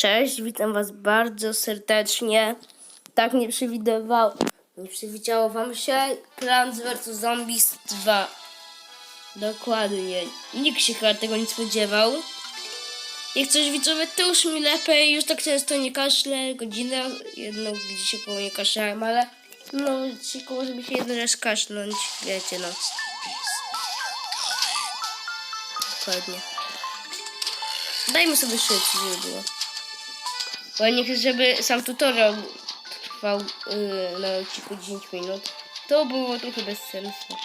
Cześć, witam was bardzo serdecznie. Tak nie przewidywał, nie przewidziało wam się Plants vs Zombies 2. Dokładnie. Nikt się chyba tego nie spodziewał. Jak coś widzowie, to już mi lepiej, już tak często nie kaszlę, godzinę, jedno gdzie się koło nie kaszlałem, ale no się koło, żeby się jeden raz kaszlnąć, wiecie no. Dokładnie. Dajmy sobie szybciej, żeby było. Bo chcę, żeby sam tutorial trwał yy, na odcinku 10 minut. To było trochę bez sensu.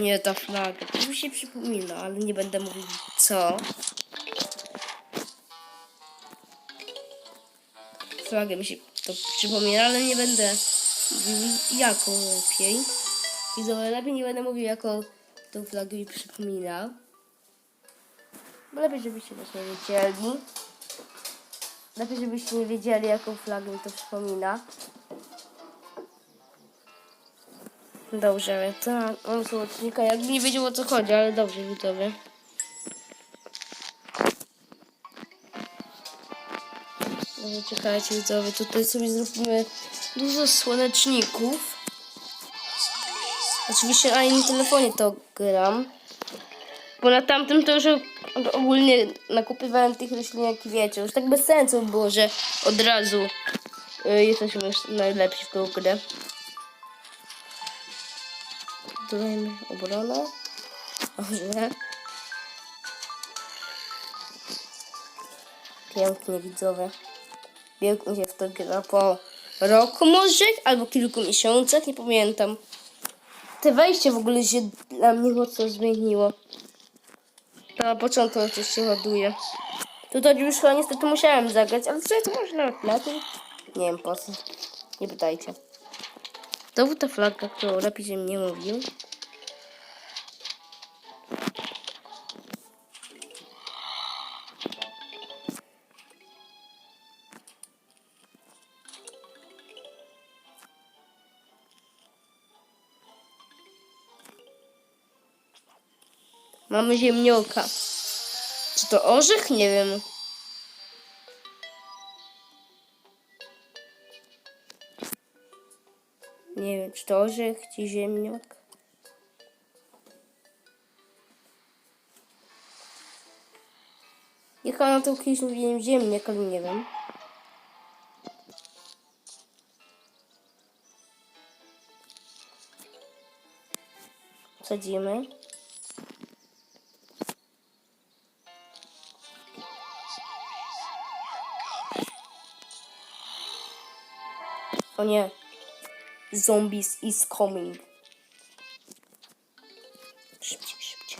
Nie, ta flaga. To mi się przypomina, ale nie będę mówił co. Flagę mi się to przypomina, ale nie będę mówił jaką lepiej. I lepiej nie będę mówił jaką tą flagę mi przypomina. Bo lepiej, żebyście też nie wiedzieli. Lepiej, żebyście nie wiedzieli, jaką flagę mi to przypomina. Dobrze, to mam słodnika. Jakby nie wiedział o co chodzi, ale dobrze, widzowie. Może czekajcie, widzowie. Tutaj sobie zrobimy dużo słoneczników. Oczywiście na innym telefonie to gram. Bo na tamtym to już ogólnie nakupywałem tych roślinek, wiecie, już tak bez sensu było, że od razu y, jesteśmy już najlepsi w tą grę. Dodajmy obronę. Dobrze. Pięknie widzowie. Pięknie się w to gra po roku może, albo kilku miesiącach, nie pamiętam. Te wejście w ogóle się dla mnie mocno zmieniło. Na początku coś się ładuje. Tutaj już chyba niestety musiałem zagrać, ale co to może nawet lepiej? Nie wiem po co. Nie pytajcie. To była ta flaga, którą lepiej żebym nie mówił. Mamy ziemnioka. Czy to orzech? Nie wiem. Nie wiem, czy to orzech, czy ziemniak. Jechał na to kiedyś mówiłem ziemniak, ale nie wiem. Sadzimy. O nie. Zombies is coming. Szybciej, szybciej.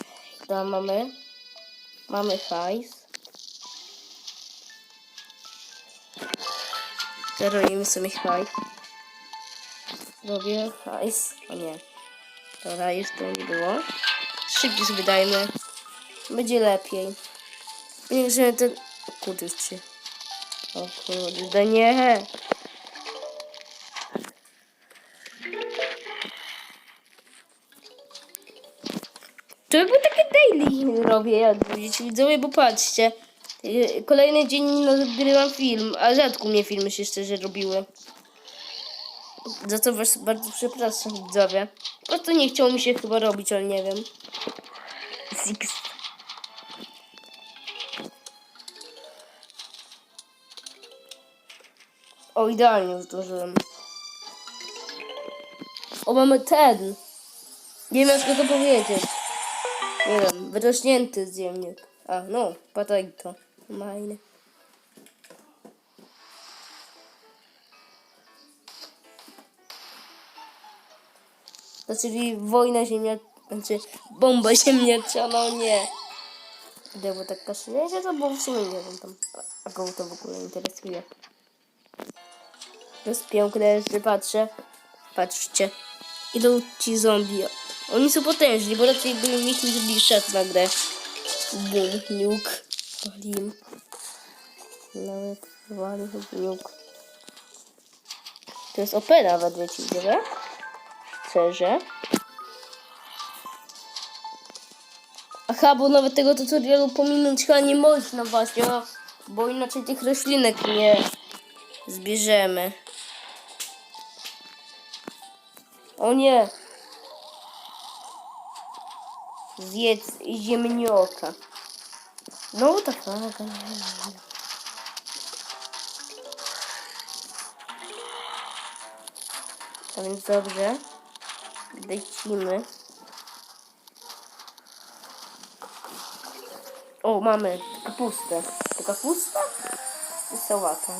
Da, mamy. Mamy hajs. Zerujemy sobie hajs. Robię hajs. O nie. Dobra, to nie było. Szybciej sobie dajmy. Będzie lepiej. Nie, że ten... Kurde. O kurde, nie. To jakby takie daily robię, jak widzicie widzowie, bo patrzcie. y, Kolejny dzień nagrywam film, a rzadko mnie filmy się szczerze robiły. Za co was bardzo przepraszam widzowie. Po prostu nie chciało mi się chyba robić, ale nie wiem. Six. O, idealnie zdążyłem. O, mamy ten. Nie wiem, jak to powiedzieć. Nie wiem, wyrośnięty ziemniak. A, no, pataj to. Majny. To czyli wojna ziemia... Znaczy, bomba ziemniacza, no nie. Gdy było tak kaszlecie, to było w sumie nie wiem tam. A kogo to w ogóle interesuje. To jest piękne, że patrzę. Patrzcie. Idą ci zombie. Oni są potężni, bo raczej by nikt nie zrobili szat na grę. Bum, nuke. Walim. Nawet wali nuke. To jest OP nawet, wiecie, gdzie? Szczerze. Aha, bo nawet tego tutorialu pominąć chyba nie można właśnie, bo inaczej tych roślinek nie zbierzemy. O nie! Zjedz ziemnioka. No tak, tak. A więc dobrze. Lecimy. O, mamy kapustę. To kapusta? To sałata.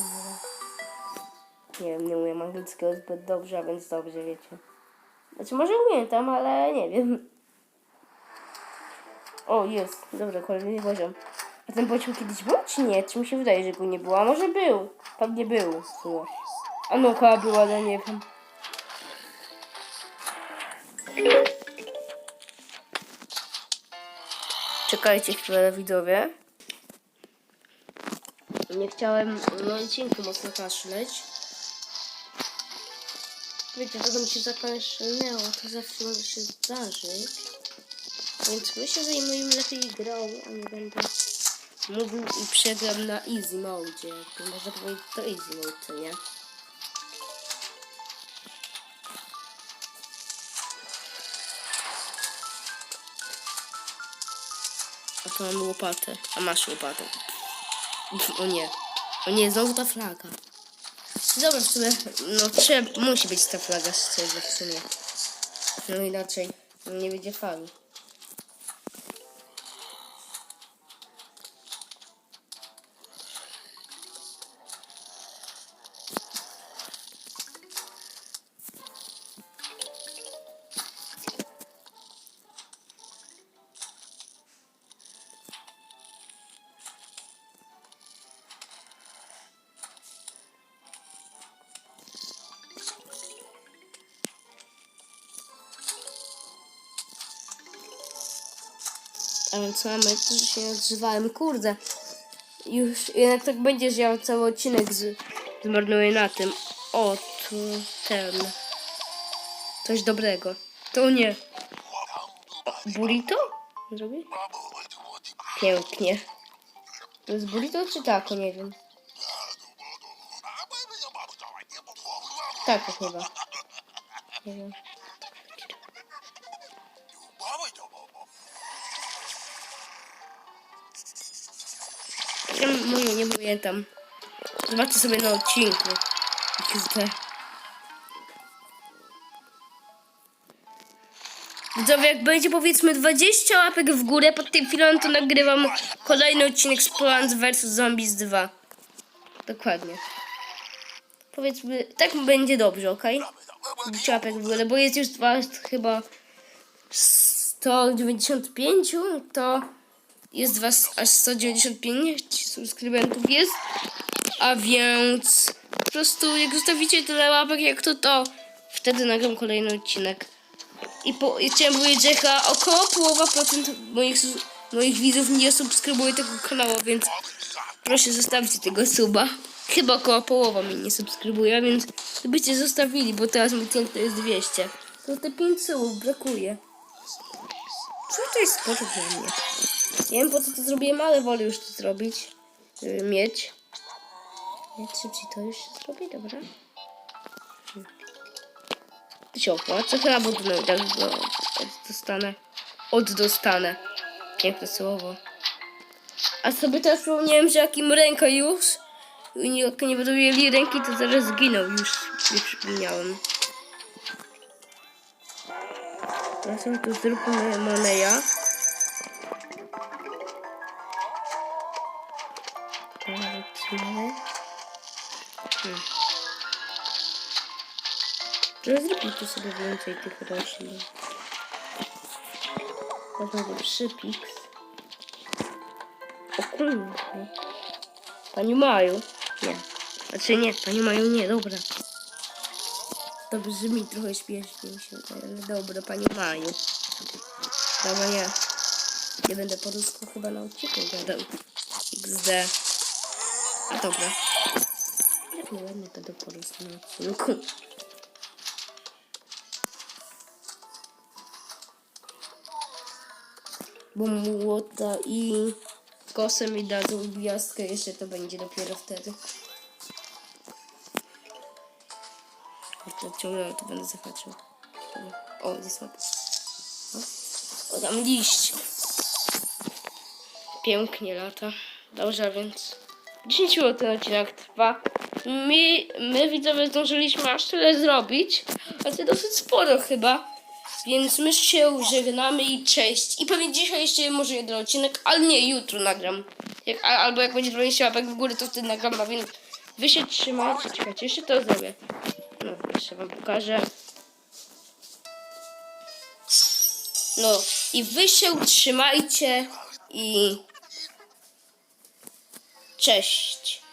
Nie wiem, nie umiem angielskiego zbyt dobrze, a więc dobrze wiecie. Znaczy może umiem tam, ale nie wiem. O, jest. Dobrze, kolejny poziom. A ten pociąg kiedyś był, czy nie? Czy mi się wydaje, że go nie było? A może był? Pewnie był. sumie. A no, była, ale nie wiem. Czekajcie chwilę, widzowie. Nie chciałem na odcinku mocno kaszleć. Wiecie, to mi się zakaszlnęło, to zawsze się zdarzyć. Więc myślę, że moim lepiej grał, a nie będę mówił i przegram na easy mode. Jakby można powiedzieć to easy mode, co nie? A to mam łopatę. A masz łopatę. O nie. O nie, znowu ta flaga. Dobra, w sumie, no trzeba, musi być ta flaga z tego w sumie. No inaczej nie będzie fali. A więc mamy, którzy się odzywałem. Kurde. Już jednak tak będzie, że ja cały odcinek z, zmarnuję na tym. O, tu ten. Coś dobrego. To nie. Burrito? Zrobię? Pięknie. To jest burrito czy tako? Nie wiem. Tak chyba. Nie wiem. Ja mówię, nie pamiętam. Zobaczcie sobie na odcinku. Widzowie, jak będzie powiedzmy 20 łapek w górę pod tym filmem, to nagrywam kolejny odcinek z Plants vs Zombies 2. Dokładnie. Powiedzmy, tak będzie dobrze, ok? 20 łapek w górę, bo jest już dwa, chyba 195, to jest was aż 195 subskrybentów jest. A więc po prostu jak zostawicie tyle łapek jak to, to wtedy nagram kolejny odcinek. I, po, i chciałem powiedzieć, że około połowa procent moich, moich widzów nie subskrybuje tego kanału, więc proszę zostawcie tego suba. Chyba około połowa mnie nie subskrybuje, więc gdybyście zostawili, bo teraz mój cel to jest 200. To te 5 subów brakuje. Co to jest sposób dla mnie? Nie wiem po co to zrobiłem, ale wolę już to zrobić. Żeby mieć. Jak szybciej to już się zrobi, dobra. To się opłaca, chyba bo do, tak do, dostanę. Oddostanę. Piękne słowo. A sobie teraz przypomniałem, że jakim ręka już. i Jak nie będą mieli ręki, to zaraz zginął. Już nie przypomniałem. Teraz sobie tu zróbmy Moneya. Że zróbmy tu sobie więcej tych roślin. To znowu przypiks. O kurde. Pani Maju. Nie. Znaczy nie, Pani Maju nie, dobra. To brzmi trochę śmiesznie mi się wydaje, ale dobra, Pani Maju. Dobra, nie. Nie będę po rusku chyba na odcinku gadał. XD. A dobra. Nie będę będę po rusku na odcinku. bo młota i kosę mi dadzą gwiazdkę, jeszcze to będzie dopiero wtedy. To ciągle to będę zahaczył. O, jest mapa. O, tam liść. Pięknie lata. Dobrze, więc 10 minut ten odcinek trwa. My, my widzowie zdążyliśmy aż tyle zrobić, a to dosyć sporo chyba. Więc my się żegnamy i cześć. I pewnie dzisiaj jeszcze może jeden odcinek, ale nie, jutro nagram. Jak, albo jak będzie 20 łapek w górę, to wtedy nagram, a więc wy się trzymajcie. Czekajcie, jeszcze to zrobię. No, jeszcze wam pokażę. No i wy się trzymajcie i cześć.